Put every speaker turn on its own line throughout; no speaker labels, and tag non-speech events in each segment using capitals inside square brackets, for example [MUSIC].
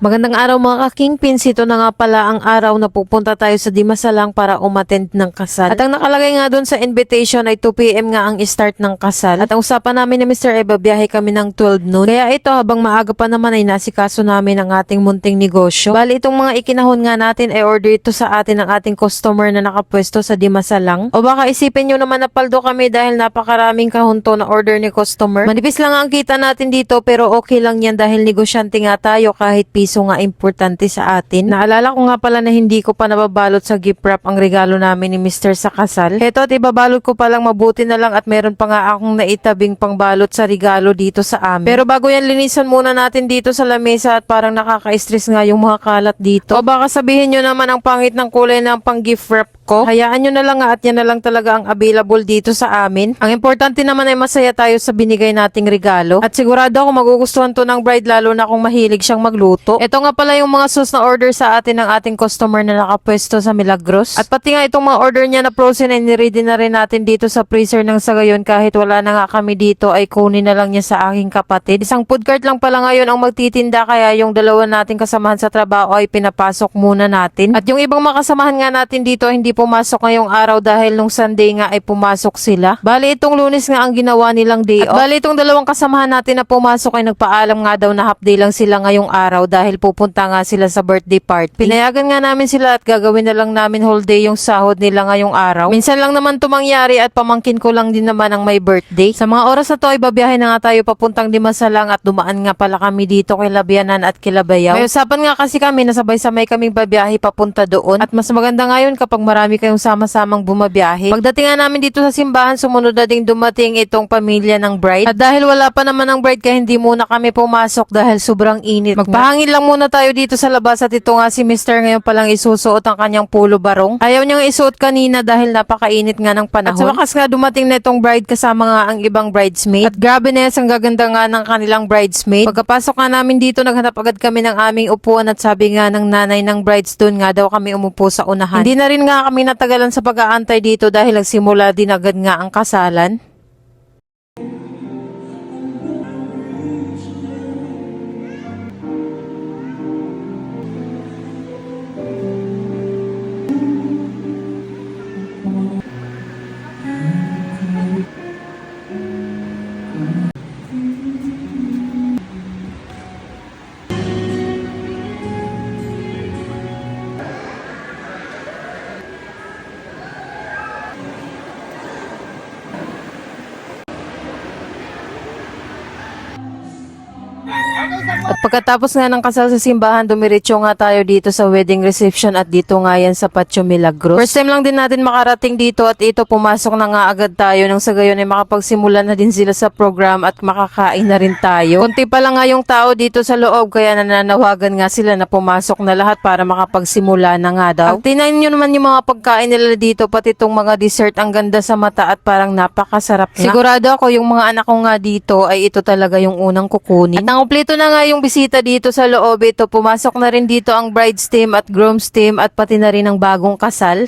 Magandang araw mga ka-kingpins. Ito na nga pala ang araw na pupunta tayo sa Dimasalang para umattend ng kasal. At ang nakalagay nga doon sa invitation ay 2pm nga ang start ng kasal. At ang usapan namin ni Mr. Eva, biyahe kami ng 12 noon. Kaya ito habang maaga pa naman ay nasikaso namin ang ating munting negosyo. Bali itong mga ikinahon nga natin ay order ito sa atin ng ating customer na nakapwesto sa Dimasalang. O baka isipin nyo naman na paldo kami dahil napakaraming kahunto na order ni customer. Manipis lang ang kita natin dito pero okay lang yan dahil negosyante nga tayo kahit piso nga importante sa atin. Naalala ko nga pala na hindi ko pa nababalot sa gift wrap ang regalo namin ni Mr. sa kasal. Heto at ibabalot ko palang mabuti na lang at meron pa nga akong naitabing pangbalot sa regalo dito sa amin. Pero bago yan linisan muna natin dito sa lamesa at parang nakaka-stress nga yung mga kalat dito. O baka sabihin nyo naman ang pangit ng kulay ng pang gift wrap ko. Hayaan nyo na lang at yan na lang talaga ang available dito sa amin. Ang importante naman ay masaya tayo sa binigay nating regalo. At sigurado ako magugustuhan to ng bride lalo na kung mahilig siyang magluto. Ito nga pala yung mga sauce na order sa atin ng ating customer na nakapwesto sa Milagros. At pati nga itong mga order niya na frozen ay niready na rin natin dito sa freezer ng sagayon kahit wala na nga kami dito ay kunin na lang niya sa aking kapatid. Isang food cart lang pala ngayon ang magtitinda kaya yung dalawa nating kasamahan sa trabaho ay pinapasok muna natin. At yung ibang makasamahan nga natin dito hindi pumasok ngayong araw dahil nung Sunday nga ay pumasok sila. Bali itong lunes nga ang ginawa nilang day off. At bali itong dalawang kasamahan natin na pumasok ay nagpaalam nga daw na half day lang sila ngayong araw dahil pupunta nga sila sa birthday party. Pinayagan nga namin sila at gagawin na lang namin whole day yung sahod nila ngayong araw. Minsan lang naman tumangyari at pamangkin ko lang din naman ang may birthday. Sa mga oras na to ay babiyahe na nga tayo papuntang Dimasalang at dumaan nga pala kami dito kay Labianan at Kilabayaw. May usapan nga kasi kami na sabay-sabay kaming babiyahe papunta doon at mas maganda ngayon kapag marami kayong sama-samang bumabiyahe. Pagdating nga namin dito sa simbahan, sumunod na ding dumating itong pamilya ng bride. At dahil wala pa naman ang bride kaya hindi muna kami pumasok dahil sobrang init. Magpahangin lang muna tayo dito sa labas at ito nga si Mr. ngayon palang isusuot ang kanyang pulo barong. Ayaw niyang isuot kanina dahil napakainit nga ng panahon. At sa wakas nga dumating na itong bride kasama nga ang ibang bridesmaid. At grabe na yan, ang gaganda nga ng kanilang bridesmaid. Pagkapasok nga namin dito, naghanap agad kami ng aming upuan at sabi nga ng nanay ng brides doon nga daw kami umupo sa unahan. Hindi na rin nga kami natagalan sa pag-aantay dito dahil nagsimula din agad nga ang kasalan. At pagkatapos nga ng kasal sa simbahan, dumiretso nga tayo dito sa wedding reception at dito nga yan sa Patio Milagros. First time lang din natin makarating dito at ito pumasok na nga agad tayo nang sa gayon ay makapagsimula na din sila sa program at makakain na rin tayo. Kunti pa lang nga yung tao dito sa loob kaya nananawagan nga sila na pumasok na lahat para makapagsimula na nga daw. At tinayin nyo naman yung mga pagkain nila dito pati itong mga dessert ang ganda sa mata at parang napakasarap nga. Sigurado ako yung mga anak ko nga dito ay ito talaga yung unang kukunin. At nakumpleto na nga yung bisita dito sa loob ito. Pumasok na rin dito ang bride's team at groom's team at pati na rin ang bagong kasal.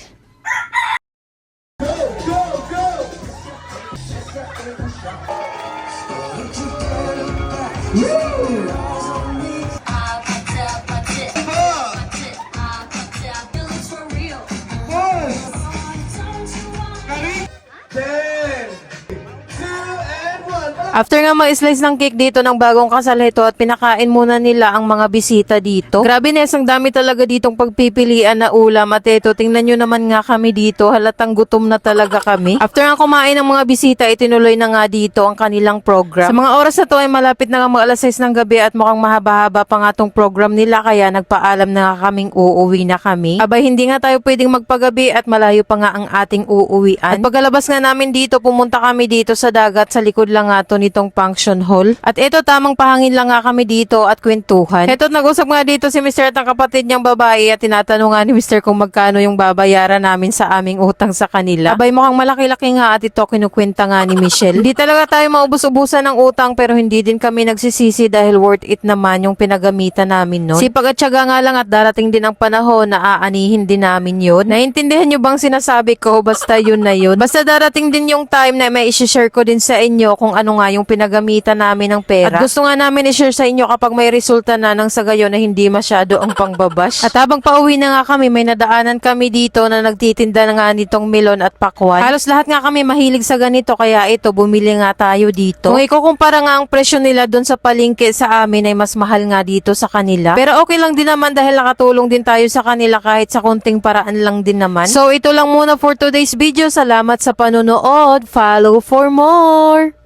After nga mag-slice ng cake dito ng bagong kasal at pinakain muna nila ang mga bisita dito. Grabe na ang dami talaga ditong pagpipilian na ulam at ito tingnan nyo naman nga kami dito halatang gutom na talaga kami. After nga kumain ng mga bisita itinuloy na nga dito ang kanilang program. Sa mga oras na to ay malapit na nga mag alas 6 ng gabi at mukhang mahaba-haba pa nga tong program nila kaya nagpaalam na nga kaming uuwi na kami. Abay hindi nga tayo pwedeng magpagabi at malayo pa nga ang ating uuwian. At pagkalabas nga namin dito pumunta kami dito sa dagat sa likod lang nga to nitong function hall. At ito tamang pahangin lang nga kami dito at kwentuhan. Ito nag-usap nga dito si Mr. at ang kapatid niyang babae at tinatanong nga ni Mr. kung magkano yung babayaran namin sa aming utang sa kanila. Abay mukhang malaki-laki nga at ito kinukwenta nga ni Michelle. Hindi talaga tayo maubos-ubusan ng utang pero hindi din kami nagsisisi dahil worth it naman yung pinagamitan namin nun. Sipag at syaga nga lang at darating din ang panahon na aanihin din namin yun. Naintindihan nyo bang sinasabi ko? Basta yun na yun. Basta darating din yung time na may isi-share ko din sa inyo kung ano nga yung pinagamitan namin ng pera. At gusto nga namin i-share sa inyo kapag may resulta na nang sa gayon na hindi masyado ang pangbabash. [LAUGHS] At habang pauwi na nga kami, may nadaanan kami dito na nagtitinda na nga nitong melon at pakwan. Halos lahat nga kami mahilig sa ganito kaya ito, bumili nga tayo dito. Kung ikukumpara nga ang presyo nila doon sa palengke sa amin ay mas mahal nga dito sa kanila. Pero okay lang din naman dahil nakatulong din tayo sa kanila kahit sa konting paraan lang din naman. So ito lang muna for today's video. Salamat sa panonood. Follow for more!